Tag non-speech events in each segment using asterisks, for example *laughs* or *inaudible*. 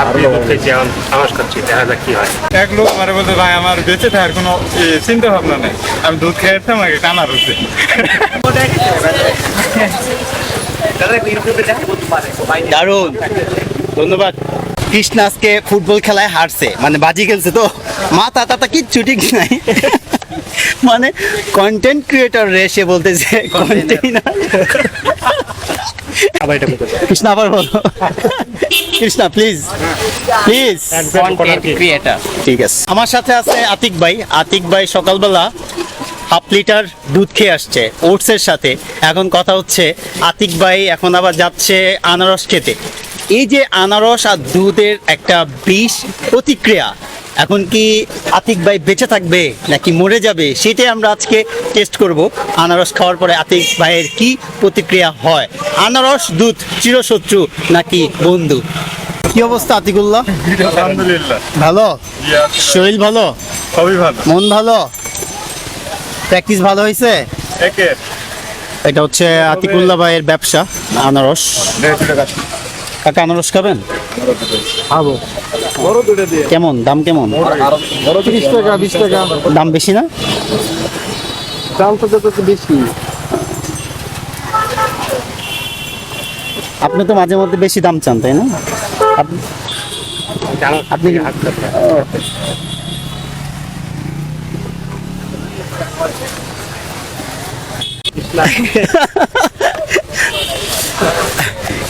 এখন তামাশ করছি দেখা যাক কি হয়। এক লোক আমার বলতে ভাই আমার বেঁচে থাকার কোনো চিন্তা ভাবনা নেই। আমি দুধ খেয়েছি আমাকে টানা রয়েছে দারুণ। ধন্যবাদ। কৃষ্ণ আজকে ফুটবল খেলায় হারছে। মানে বাজি খেলছে তো। মাথা টাতা কিচ্ছু ঠিক নাই। মানে কন্টেন্ট ক্রিয়েটর রে সে বলতেছে আবার এটা কৃষ্ণ আবার বলো। Krishna please please content creator ঠিক আছে। আমার সাথে আছে আতিক ভাই। আতিক ভাই সকালবেলা হাফ লিটার দুধ খেয়ে আসছে ওটসের সাথে। এখন কথা হচ্ছে আতিক ভাই এখন আবার যাচ্ছে আনারস খেতে। এই যে আনারস আর দুধের একটা বিষ প্রতিক্রিয়া এখন কি আতিক ভাই বেঁচে থাকবে নাকি মরে যাবে সেটাই আমরা আজকে টেস্ট করব। আনারস খাওয়ার পরে আতিক ভাইয়ের কি প্রতিক্রিয়া হয়? আনারস দুধ চিরশত্রু নাকি বন্ধু? কি অবস্থা আতিকুল্লাহ? আলহামদুলিল্লাহ। ভালো? শরীর ভালো? খুবই ভালো। মন ভালো? প্র্যাকটিস ভালো হয়েছে? এটা হচ্ছে আতিকুল্লাহ ভাইয়ের ব্যবসা আনারস। কাকা আনারস খাবেন? খাব। কেমন? দাম কেমন? তিরিশ টাকা বিশ টাকা। দাম বেশি না? দাম তো যত বেশি। আপনি তো মাঝে মধ্যে বেশি দাম চান তাই না? আপ- আপনি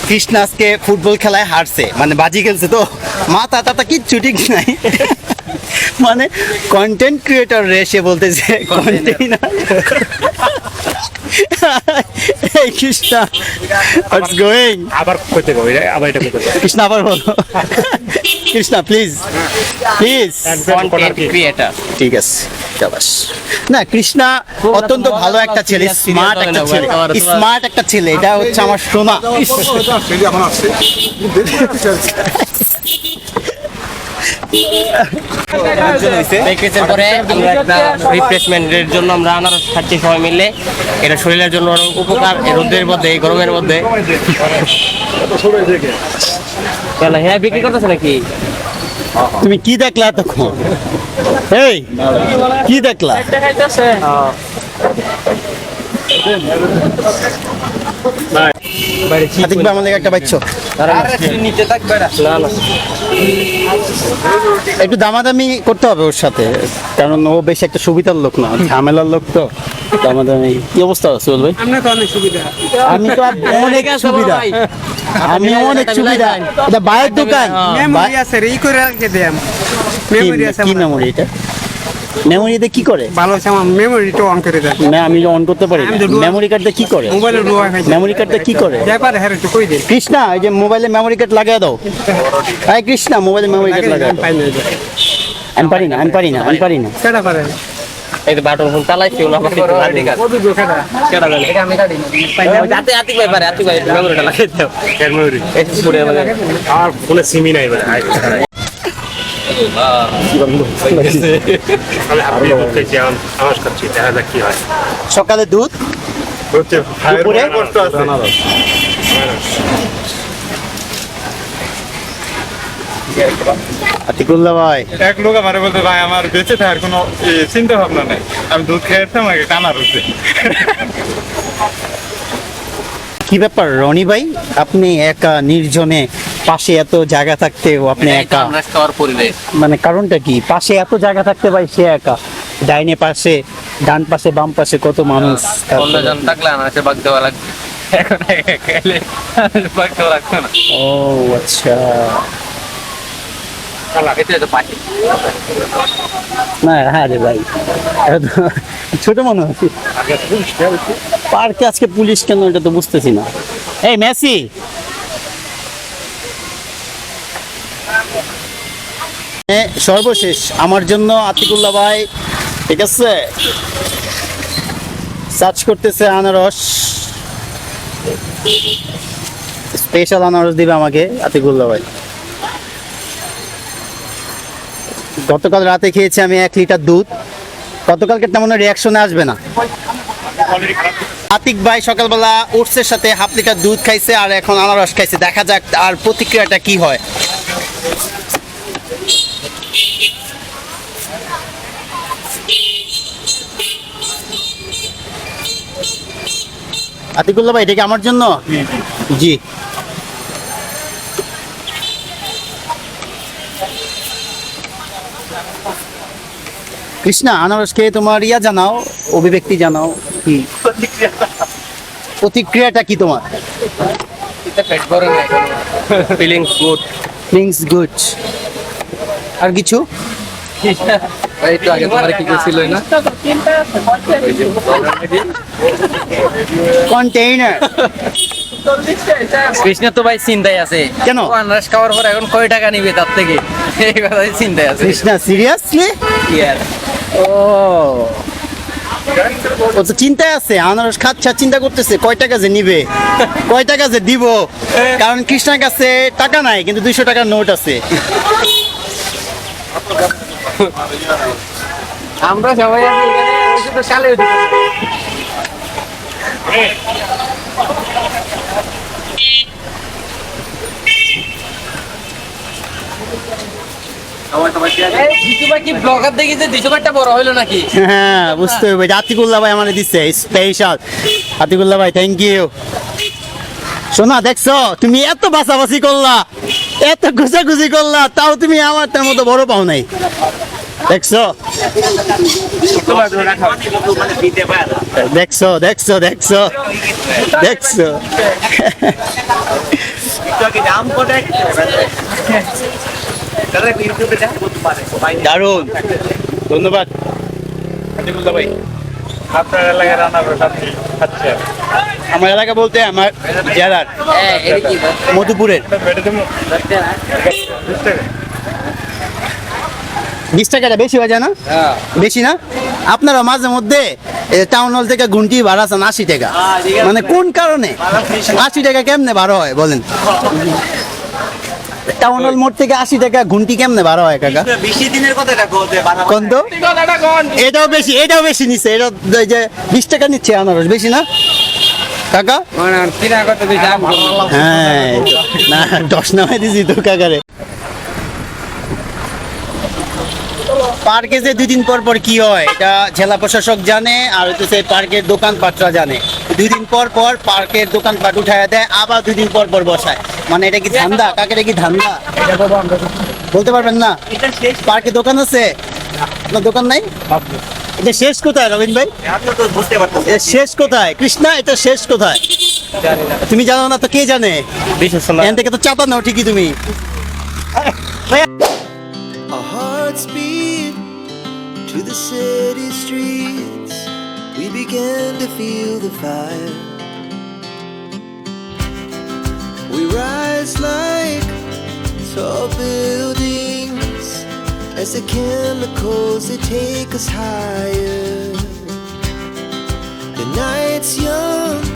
কৃষ্ণ আজকে ফুটবল খেলায় হারছে। মানে বাজি খেলছে তো। মাথা টাতা কিচ্ছু ঠিক নাই। মানে কন্টেন্ট ক্রিয়েটর রে সে বলতেছে কন্টেইনার *laughs* এই কৃষ্ণ গোয়িং আবার আবার এটা কৃষ্ণ আবার বলো। কৃষ্ণ প্লিজ প্লিজ ক্রিয়েটার ঠিক আছে। না কৃষ্ণা অত্যন্ত ভালো একটা ছেলে স্মার্ট একটা ছেলে স্মার্ট একটা ছেলে এটা হচ্ছে আমার সোনা। প্র্যাকটিসের পরে আমরা একটা রিফ্রেশমেন্টের জন্য আমরা আনারস খাচ্ছি সবাই মিলে। এটা শরীরের জন্য অনেক উপকার রোদের মধ্যে গরমের মধ্যে। হ্যাঁ বিক্রি করতেছে নাকি? তুমি কি দেখলা এতক্ষণ? এই কি দেখলা? আতিক আমাদের একটা বাচ্চা। নিচে থাকবে না না একটু দামাদামি করতে হবে ওর সাথে কারণ ও বেশ একটা সুবিধার লোক না ঝামেলার লোক তো। দামাদামি। কি অবস্থা আছে ভাই? আমি তো আর অনেক সুবিধা। আমি অনেক সুবিধা। এটা বাইরের দোকান। আছে রে ই করে রেখে আছে কি মেমোরি এটা? মেমোরিতে কি করে? ভালো আছে আমার মেমোরিটা অন করে দেয় না আমি অন করতে পারি মেমোরি কার্ডটা কি করে? মোবাইলে মেমোরি কার্ডটা কি করে? ব্যাপার হ্যাঁ একটু কই দে কৃষ্ণা এই যে মোবাইলে মেমোরি কার্ড লাগিয়ে দাও। এই কৃষ্ণা মোবাইলে মেমোরি কার্ড লাগিয়ে না আমি পারি না আমি পারি না আমি পারি না। কেডা পারে? এই তো বাটন ফোন পাশে তো আদিকা কত দূর কেডা? কেডা জানে এটা আমি কাটি যাতে আতিক ভাই পারে আতিক ভাই মেমোরিটা লাগাই দাও। ক্যামেরি এই পুরো মানে আমার ফোনে সিমই নাই মানে সকালে দুধ? দুপুরে? আতিকুল্লাহ ভাই? এক লোক আমার বলতে ভাই আমার বেঁচে থাকার কোনো চিন্তা ভাবনা নেই। আমি দুধ খেয়েছি আমাকে টানা রয়েছে কি ব্যাপার রনি ভাই? আপনি একা নির্জনে পাশে এত জায়গা থাকতেও আপনি একা? খাওয়ার পরিবেশ। মানে কারণটা কি? পাশে এত জায়গা থাকতে ভাই সে একা? ডাইনে পাশে ডান পাশে বাম পাশে কত মানুষ? অন্য থাকলে আনারসে বাগ দেওয়া লাগবে। এখন খেলে বাগ দেওয়া লাগবে না। ও আচ্ছা। না হ্যাঁ রে ভাই। ছোট মনে হচ্ছে পার্কে আজকে পুলিশ কেন? এটা তো বুঝতেছি না। এই মেসি! সর্বশেষ, আমার জন্য আতিকুল্লাহ ভাই, ঠিক আছে? সার্চ করতেছে আনারস। স্পেশাল আনারস দিবে আমাকে, আতিকুল্লাহ ভাই। গতকাল রাতে খেয়েছি আমি এক লিটার দুধ। গতকালকে তেমন রিয়াকশনে আসবে না। আতিক ভাই সকালবেলা ওটসের সাথে হাফ লিটার দুধ খাইছে আর এখন আনারস খাইছে। দেখা যাক আর প্রতিক্রিয়াটা কি হয়। আতিকুল্লাহ ভাই এটা কি আমার জন্য? জি কৃষ্ণা আনারসকে তোমার ইয়া জানাও অভিব্যক্তি জানাও। কি? প্রতিক্রিয়াটা কি তোমার? ফিলিংস গুড *laughs* থিংস গুড আর কিছু? এই তো আগে তোমার কি ছিল না? কন্টেইনার কৃষ্ণ তো ভাই চিন্তায় আছে। কেন? আনারস খাওয়ার পর এখন কয় টাকা নিবে তার থেকে? এই কথাই চিন্তায় আছে। কৃষ্ণা সিরিয়াসলি. ও। ও তো চিন্তায় আছে আনারস খাচ্ছে চিন্তা করতেছে কয় টাকা যে নিবে? কয় টাকা যে দিব? কারণ কৃষ্ণার কাছে টাকা নাই কিন্তু দুইশো টাকার নোট আছে। আমরা সবাই আছি এখানে ওই শুধু সালে উঠে গেছে। এই জিতু ভাই কি ব্লগার দেখি যে দুশো বারটা বড় হইল নাকি হ্যাঁ বুঝতে হবে আতিকুল্লাহ ভাই আমার দিচ্ছে স্পেশাল আতিকুল্লাহ ভাই থ্যাংক ইউ শোনা দেখছ? তুমি এত বাছাবাছি করলা এত ঘুষাঘুষি করলা তাও তুমি আমার তার মতো বড় পাও নাই। দেখছ? দেখছ দেখছ দেখছ দেখছ। *laughs* *laughs* ধন্যবাদ। আমার এলাকা বলতে আমার জেলার? মধুপুরের। বিশ টাকা টাকাটা বেশি হয়ে যায় না। বেশি না? আপনারা মাঝে মধ্যে টাউন হল থেকে ঘুন্টি ভাড়াছেন আশি টাকা। মানে কোন কারণে? আশি টাকা কেমনে ভাড়া হয় বলেন? টাউন হল মোড় থেকে আশি টাকা ঘুন্টি কেমনে ভাড়া হয় কাকা? কোন তো এটাও বেশি এটাও বেশি নিচ্ছে এটা যে বিশ টাকা নিচ্ছে আনারস বেশি না? কাকা? কিনা। হ্যাঁ না দশ নামে দিছি তো কাকারে। পার্কে যে দুই দিন পর পর কি হয়? এটা জেলা প্রশাসক জানে আর হচ্ছে পার্কের দোকানপাটরা জানে। দুই দিন পর পর পার্কের দোকানপাট উঠায় দেয় আবার দুই দিন পর পর বসায়। মানে এটা কি ধান্দা? কাকের কি ধান্দা? বলতে পারবেন না? পার্কে দোকান আছে? আপনার দোকান নাই? এটা শেষ কোথায় রবীন ভাই? এটা শেষ কোথায়? কৃষ্ণা এটা শেষ কোথায়? তুমি জানো না তো কে জানে? এখান থেকে তো চাপা নাও ঠিকই তুমি। To the city streets. We began to feel the fire. We rise like tall buildings as the chemicals they take us higher. The night's young.